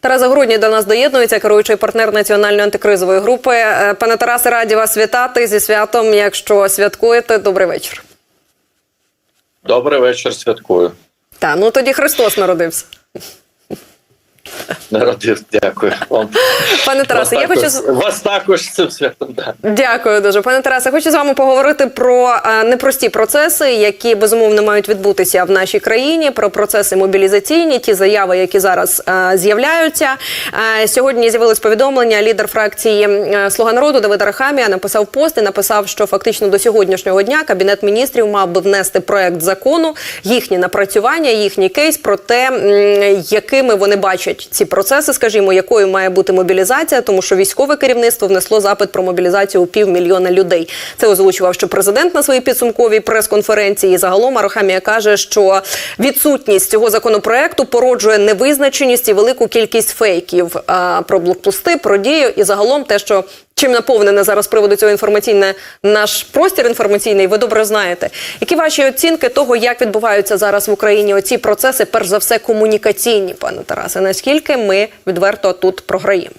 Тарас Загородній до нас доєднується, керуючий партнер національної антикризової групи. Е, Пане Тарасе, раді вас вітати зі святом. Якщо святкуєте, добрий вечір. Добрий вечір, святкую. Та ну тоді Христос народився. Народив, дякую. Вам. Пане Тарасе, я хочу вас також з цим святом. Да. Дякую дуже, пане Тарасе. Хочу з вами поговорити про е, непрості процеси, які безумовно мають відбутися в нашій країні. Про процеси мобілізаційні, ті заяви, які зараз е, з'являються. Е, сьогодні з'явилось повідомлення. Лідер фракції Слуга народу Давид Арахамія написав пост і написав, що фактично до сьогоднішнього дня кабінет міністрів мав би внести проект закону, їхні напрацювання, їхній кейс про те, якими вони бачать ці процеси, скажімо, якою має бути мобілізація, тому що військове керівництво внесло запит про мобілізацію у півмільйона людей. Це озвучував, що президент на своїй підсумковій прес-конференції. Загалом Арохамія каже, що відсутність цього законопроекту породжує невизначеність і велику кількість фейків про блокпости, про дію і загалом те, що чим наповнене зараз приводу цього інформаційне наш простір інформаційний, ви добре знаєте. Які ваші оцінки того, як відбуваються зараз в Україні оці процеси, перш за все, комунікаційні, пане Тарасе? Наскільки ми відверто тут програємо?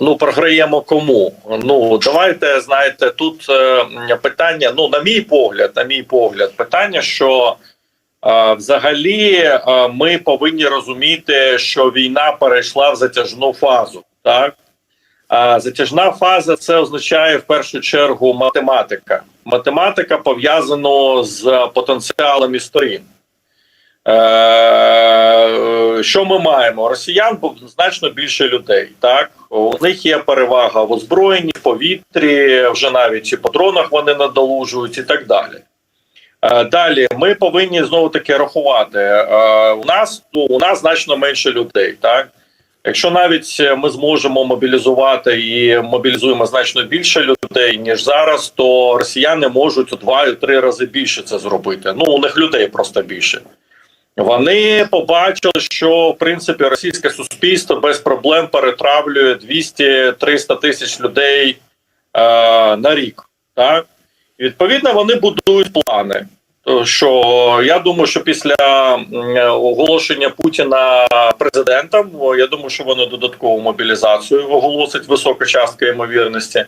Ну, програємо кому? Ну, давайте, знаєте, тут е, питання, ну, на мій погляд, на мій погляд, питання, що е, взагалі е, ми повинні розуміти, що війна перейшла в затяжну фазу. Так? А затяжна фаза це означає в першу чергу математика. Математика пов'язана з потенціалом сторін. Е, що ми маємо? Росіян значно більше людей. Так у них є перевага в озброєнні, повітрі, вже навіть і дронах вони надолужують, і так далі. Е, Далі ми повинні знову таки рахувати. Е, У нас ну, у нас значно менше людей. Так якщо навіть ми зможемо мобілізувати і мобілізуємо значно більше людей ніж зараз, то росіяни можуть у два-три рази більше це зробити. Ну у них людей просто більше. Вони побачили, що в принципі російське суспільство без проблем перетравлює 200-300 тисяч людей е, на рік. Так і відповідно вони будують плани. Що я думаю, що після оголошення Путіна президентом, я думаю, що вони додаткову мобілізацію оголосить висока частка ймовірності,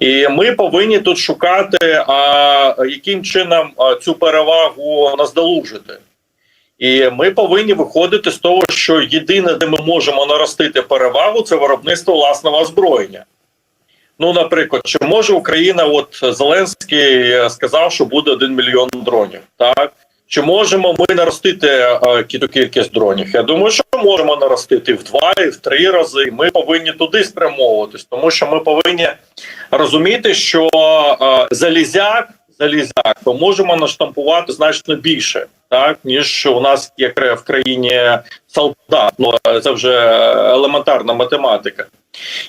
і ми повинні тут шукати, а яким чином цю перевагу наздолужити. І ми повинні виходити з того, що єдине, де ми можемо наростити перевагу, це виробництво власного озброєння. Ну, наприклад, чи може Україна, от Зеленський сказав, що буде 1 мільйон дронів, так? Чи можемо ми наростити е, кількість дронів? Я думаю, що можемо наростити в два і в три рази. Ми повинні туди спрямовуватись, тому що ми повинні розуміти, що е, залізяк, залізяк, ми можемо наштампувати значно більше, так ніж у нас є в країні солдат. Ну це вже елементарна математика.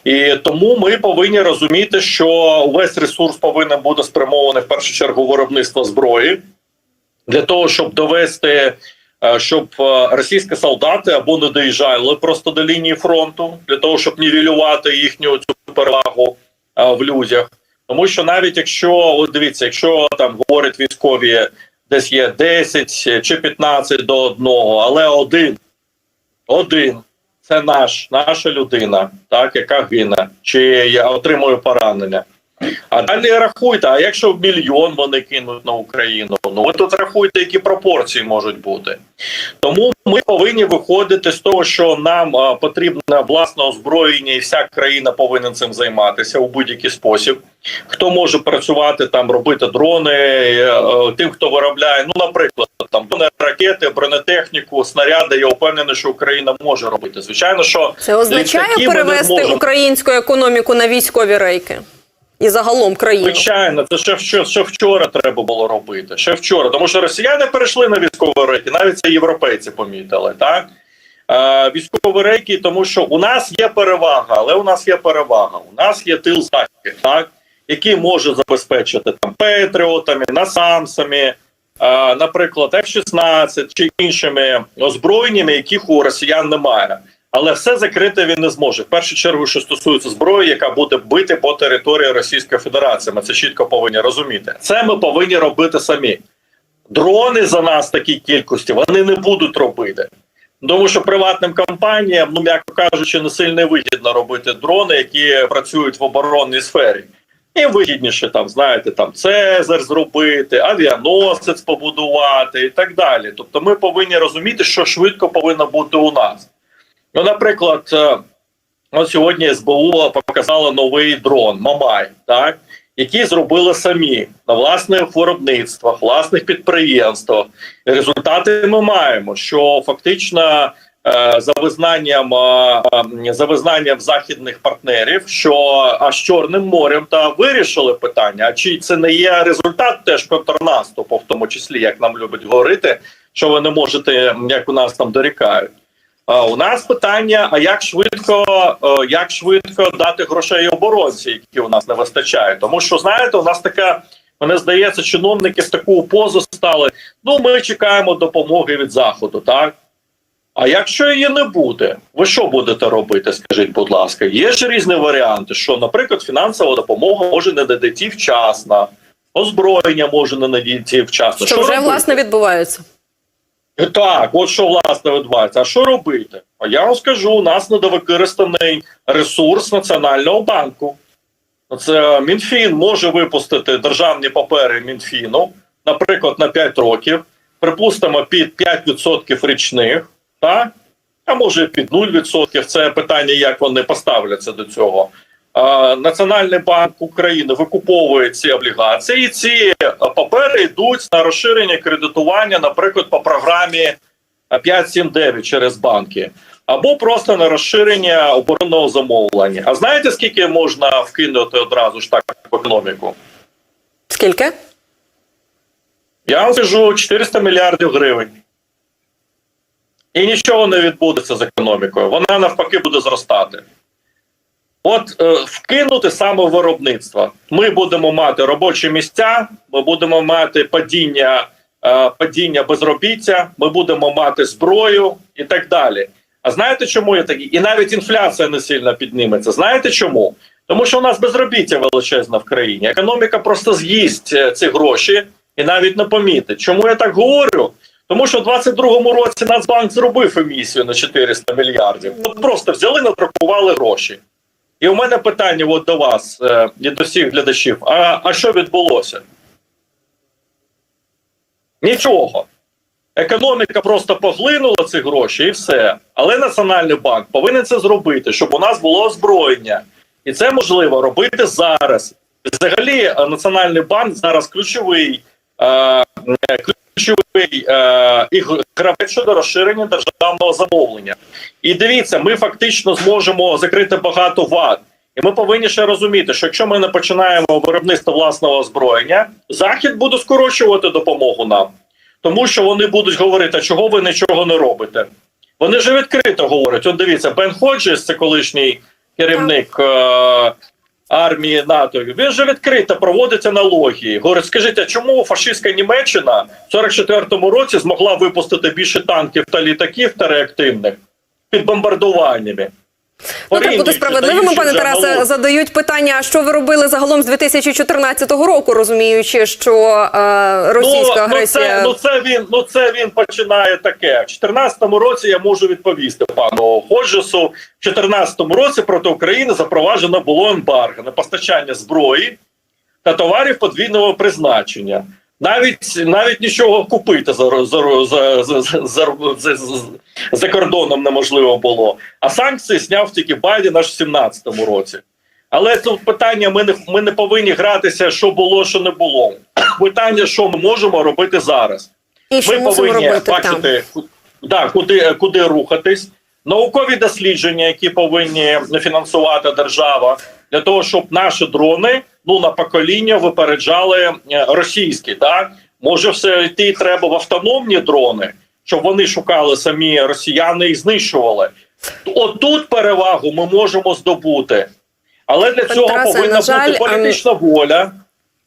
І тому ми повинні розуміти, що увесь ресурс повинен бути спрямований в першу чергу виробництво зброї для того, щоб довести, е, щоб е, російські солдати або не доїжджали просто до лінії фронту для того, щоб нівелювати їхню цю перевагу е, в людях. Тому що навіть якщо от дивіться, якщо там говорять військові, десь є 10 чи 15 до одного, але один, один це наш, наша людина, так яка гине, чи я отримую поранення. А далі рахуйте, а якщо в мільйон вони кинуть на Україну, ну ви тут рахуйте, які пропорції можуть бути. Тому ми повинні виходити з того, що нам а, потрібне власне озброєння, і вся країна повинна цим займатися у будь-який спосіб. Хто може працювати там, робити дрони, е, е, тим, хто виробляє, ну, наприклад, там ракети, бронетехніку, снаряди. Я впевнений, що Україна може робити. Звичайно, що Це означає перевести українську економіку на військові рейки і загалом країну. Звичайно, це ще, ще, ще вчора треба було робити. Ще вчора, тому що росіяни перейшли на військові рейки, навіть це європейці помітили, так? Е, військові рейки, тому що у нас є перевага, але у нас є перевага. У нас є тил захід, так, який може забезпечити там патріотами, насамсами, е, наприклад, F-16 чи іншими озброєннями, яких у росіян немає. Але все закрити він не зможе. В першу чергу, що стосується зброї, яка буде бити по території Російської Федерації. Ми це чітко повинні розуміти. Це ми повинні робити самі. Дрони за нас такій кількості вони не будуть робити. Тому що приватним компаніям, ну м'яко кажучи, не сильно вигідно робити дрони, які працюють в оборонній сфері. Їм вигідніше там, знаєте, там Цезар зробити, авіаносець побудувати і так далі. Тобто, ми повинні розуміти, що швидко повинно бути у нас. Ну, наприклад, е, от сьогодні СБУ показала новий дрон Мамай, так які зробили самі на власних виробництвах, власних підприємствах. Результати ми маємо, що фактично е, за визнанням е, за визнанням західних партнерів, що аж Чорним морем та вирішили питання. А чи це не є результат теж контрнаступу, в тому числі, як нам любять говорити, що ви не можете, як у нас там дорікають. А у нас питання: а як швидко, е, як швидко дати грошей оборонці, які у нас не вистачає? Тому що знаєте, у нас така, мені здається, чиновники в таку позу стали. Ну, ми чекаємо допомоги від заходу, так. А якщо її не буде, ви що будете робити? Скажіть, будь ласка, є ж різні варіанти, що, наприклад, фінансова допомога може не надійти вчасно, озброєння може не надійти вчасно. Що вже робити? власне відбувається? Е, Так, от що власне відбувається. А що робити? А я вам скажу: у нас недовикористаний ресурс Національного банку. Це Мінфін може випустити державні папери Мінфіну, наприклад, на 5 років, припустимо, під 5% річних, так? а може під 0%. Це питання, як вони поставляться до цього. Національний банк України викуповує ці облігації, і ці е, папери йдуть на розширення кредитування, наприклад, по програмі 579 через банки, або просто на розширення оборонного замовлення. А знаєте, скільки можна вкинути одразу ж так в економіку? Скільки? Я вам скажу 400 мільярдів гривень. І нічого не відбудеться з економікою. Вона навпаки буде зростати. От е, вкинути саме в виробництво. Ми будемо мати робочі місця, ми будемо мати падіння, е, падіння безробіття, ми будемо мати зброю і так далі. А знаєте, чому я такий? І навіть інфляція не сильно підніметься. Знаєте чому? Тому що у нас безробіття величезне в країні. Економіка просто з'їсть е, ці гроші і навіть не помітить. Чому я так говорю? Тому що в 22-му році Нацбанк зробив емісію на 400 мільярдів. Просто взяли, надрукували гроші. І у мене питання от до вас е, і до всіх глядачів: а, а що відбулося? Нічого. Економіка просто поглинула ці гроші і все. Але Національний банк повинен це зробити, щоб у нас було озброєння. І це можливо робити зараз. Взагалі, е, Національний банк зараз ключовий, е, ключовий е, і гравець щодо розширення державного замовлення. І дивіться, ми фактично зможемо закрити багато вад. І ми повинні ще розуміти, що якщо ми не починаємо виробництво власного озброєння, захід буде скорочувати допомогу нам, тому що вони будуть говорити, чого ви нічого не робите. Вони ж відкрито говорять. От дивіться, Бен Ходжес, це колишній керівник е- армії НАТО. Він же відкрито проводить аналогії. Говорить, скажіть, а чому фашистська Німеччина в 44-му році змогла випустити більше танків та літаків та реактивних під бомбардуваннями? Ну, так бути справедливими, пане Тарасе, задають питання, що ви робили загалом з 2014 року, розуміючи, що е, російська ну, агресія. Ну це, ну це він ну це він починає таке. В 2014 році я можу відповісти пану Ходжесу. В 2014 році проти України запроваджено було ембарго на постачання зброї та товарів подвійного призначення. Навіть навіть нічого купити за за, за, за, за, за, кордоном неможливо було. А санкції зняв тільки Байден аж в 2017 році. Але тут питання: ми не ми не повинні гратися, що було, що не було. Питання, що ми можемо робити зараз. і що Ми повинні робити бачити, да, куди, куди рухатись. Наукові дослідження, які повинні фінансувати держава, для того, щоб наші дрони ну на покоління випереджали е, російські. Так може все йти треба в автономні дрони, щоб вони шукали самі росіяни і знищували. Отут перевагу ми можемо здобути, але для цього Тарасе, повинна на жаль, бути політична воля.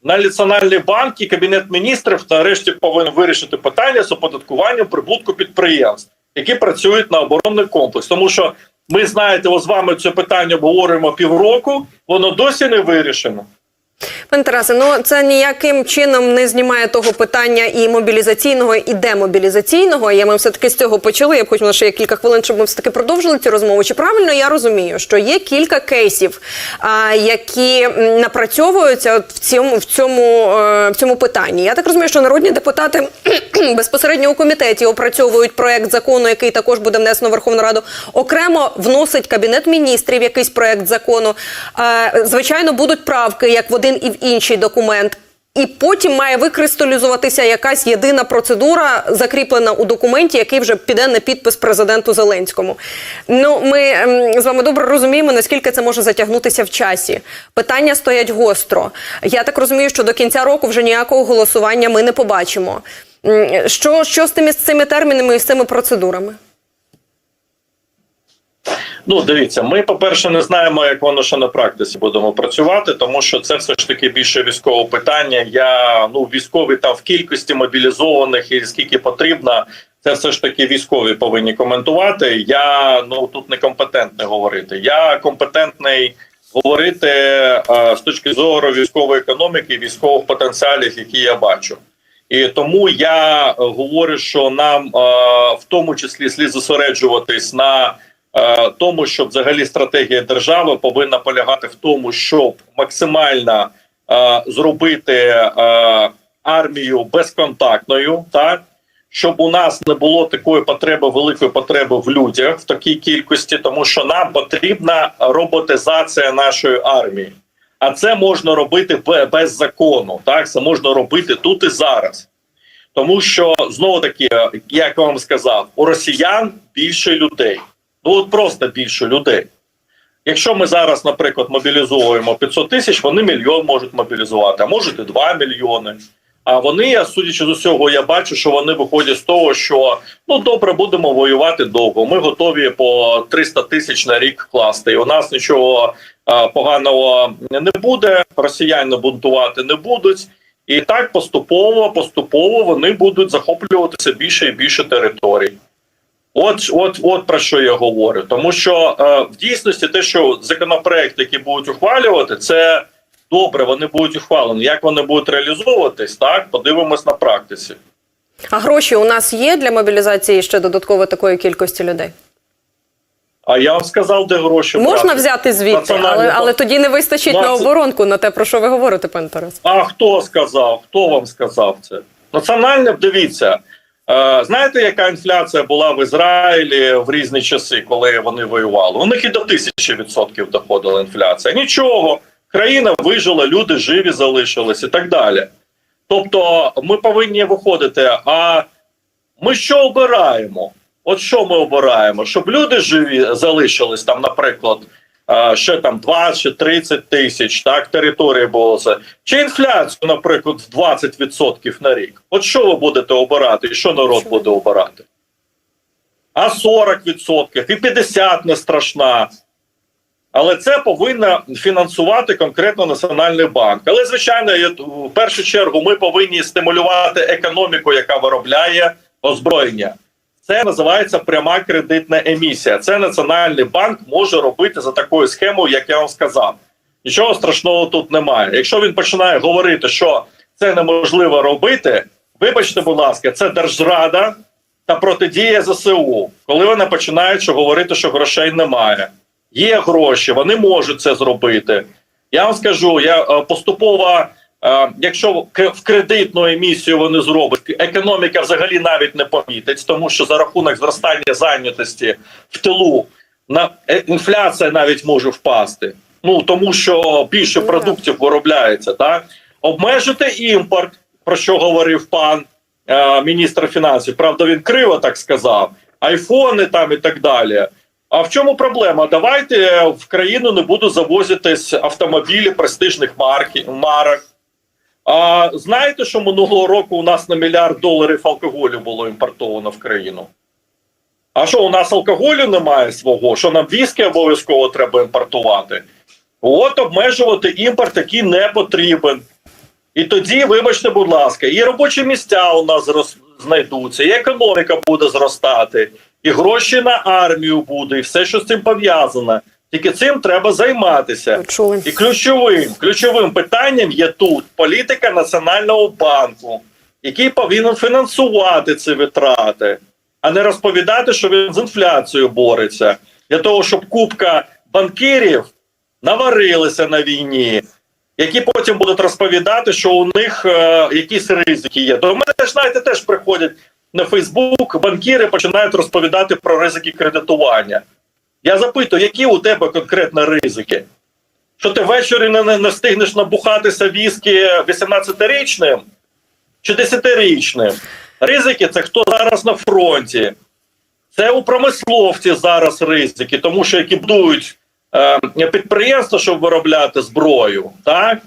На Національний банк і кабінет міністрів нарешті повинен вирішити питання з оподаткуванням прибутку підприємств, які працюють на оборонний комплекс. Тому що ми знаєте, з вами це питання обговорюємо півроку, воно досі не вирішено. Пане Тарасе, ну це ніяким чином не знімає того питання і мобілізаційного, і демобілізаційного. Я ми все таки з цього почали. Я б хотіла ще кілька хвилин, щоб ми все таки продовжили цю розмову. Чи правильно я розумію, що є кілька кейсів, а, які напрацьовуються от в цьому в цьому е, в цьому питанні? Я так розумію, що народні депутати безпосередньо у комітеті опрацьовують проект закону, який також буде внесено в Верховну Раду. Окремо вносить кабінет міністрів якийсь проект закону. Е, Звичайно, будуть правки як в один і в інший документ. І потім має викристалізуватися якась єдина процедура, закріплена у документі, який вже піде на підпис президенту Зеленському. Ну, ми ем, з вами добре розуміємо, наскільки це може затягнутися в часі. Питання стоять гостро. Я так розумію, що до кінця року вже ніякого голосування ми не побачимо. Що, що з тими з цими термінами і з цими процедурами? Ну, дивіться, ми, по-перше, не знаємо, як воно ще на практиці будемо працювати, тому що це все ж таки більше військове питання. Я ну військові там в кількості мобілізованих і скільки потрібно, це все ж таки військові повинні коментувати. Я ну тут не компетентний говорити. Я компетентний говорити е, з точки зору військової економіки, військових потенціалів, які я бачу. І тому я говорю, що нам е, в тому числі слід зосереджуватись на тому, що взагалі стратегія держави повинна полягати в тому, щоб максимально е, зробити е, армію безконтактною, так щоб у нас не було такої потреби, великої потреби в людях в такій кількості, тому що нам потрібна роботизація нашої армії. А це можна робити без закону. Так, це можна робити тут і зараз. Тому що знову таки, як я вам сказав, у росіян більше людей. Ну от просто більше людей. Якщо ми зараз, наприклад, мобілізуємо 500 тисяч, вони мільйон можуть мобілізувати, а можуть і 2 мільйони. А вони, я судячи з усього, я бачу, що вони виходять з того, що ну добре, будемо воювати довго. Ми готові по 300 тисяч на рік класти. І у нас нічого а, поганого не буде. Росіяни бунтувати не будуть. І так поступово, поступово вони будуть захоплюватися більше і більше територій. От, от, от про що я говорю. Тому що е, в дійсності те, що законопроекти, які будуть ухвалювати, це добре, вони будуть ухвалені. Як вони будуть реалізовуватись, так подивимось на практиці. А гроші у нас є для мобілізації ще додатково такої кількості людей? А я вам сказав, де гроші Можна брати. взяти звідти, але, але тоді не вистачить на оборонку, на те, про що ви говорите, пане Тарас. А хто сказав? Хто вам сказав це? Національне дивіться. Е, знаєте, яка інфляція була в Ізраїлі в різні часи, коли вони воювали? У них і до тисячі відсотків доходила інфляція. Нічого, країна вижила, люди живі залишились і так далі. Тобто, ми повинні виходити. А ми що обираємо? От що ми обираємо? Щоб люди живі залишились там, наприклад, ще там 20 чи 30 тисяч, так, території було це. Чи інфляцію, наприклад, в 20% на рік. От що ви будете обирати, і що народ Що? буде обирати? А 40% і 50% не страшна. Але це повинна фінансувати конкретно Національний банк. Але, звичайно, в першу чергу ми повинні стимулювати економіку, яка виробляє озброєння. Це називається пряма кредитна емісія. Це Національний банк може робити за такою схемою, як я вам сказав. Нічого страшного тут немає. Якщо він починає говорити, що це неможливо робити, вибачте, будь ласка, це держзрада та протидія ЗСУ, коли вони починають говорити, що грошей немає. Є гроші, вони можуть це зробити. Я вам скажу, я е, поступово, якщо к- в кредитну емісію вони зроблять, економіка взагалі навіть не помітить, тому що за рахунок зростання зайнятості в тилу на е, інфляція навіть може впасти. Ну тому що більше Ну, продуктів виробляється, так обмежити імпорт, про що говорив пан е, міністр фінансів. Правда, він криво так сказав. Айфони там і так далі. А в чому проблема? Давайте е, в країну не будуть завозитись автомобілі престижних марки, марок. А знаєте, що минулого року у нас на мільярд доларів алкоголю було імпортовано в країну? А що у нас алкоголю немає свого? Що нам віскі обов'язково треба імпортувати? От обмежувати імпорт, який не потрібен. І тоді, вибачте, будь ласка, і робочі місця у нас зрос- знайдуться, і економіка буде зростати, і гроші на армію буде, і все, що з цим пов'язане. Тільки цим треба займатися. Почули. І ключовим, ключовим питанням є тут політика Національного банку, який повинен фінансувати ці витрати, а не розповідати, що він з інфляцією бореться для того, щоб купка банкірів наварилися на війні, які потім будуть розповідати, що у них е, якісь ризики є. До мене ж знаєте, теж приходять на Фейсбук банкіри, починають розповідати про ризики кредитування. Я запитую, які у тебе конкретно ризики? Що ти ввечері не, не, не встигнеш набухатися віскі 18-річним чи 10-річним? Ризики це хто зараз на фронті. Це у промисловці зараз ризики, тому що які будують е, підприємства, щоб виробляти зброю, так?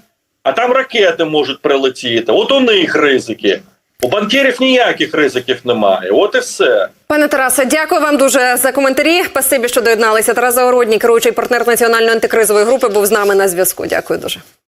А там ракети можуть прилетіти. От у них ризики. У банкірів ніяких ризиків немає. От і все. Пане Тарасе, дякую вам дуже за коментарі. Спасибі, що доєдналися. Тарас Загородній, керуючий партнер національної антикризової групи, був з нами на зв'язку. Дякую дуже.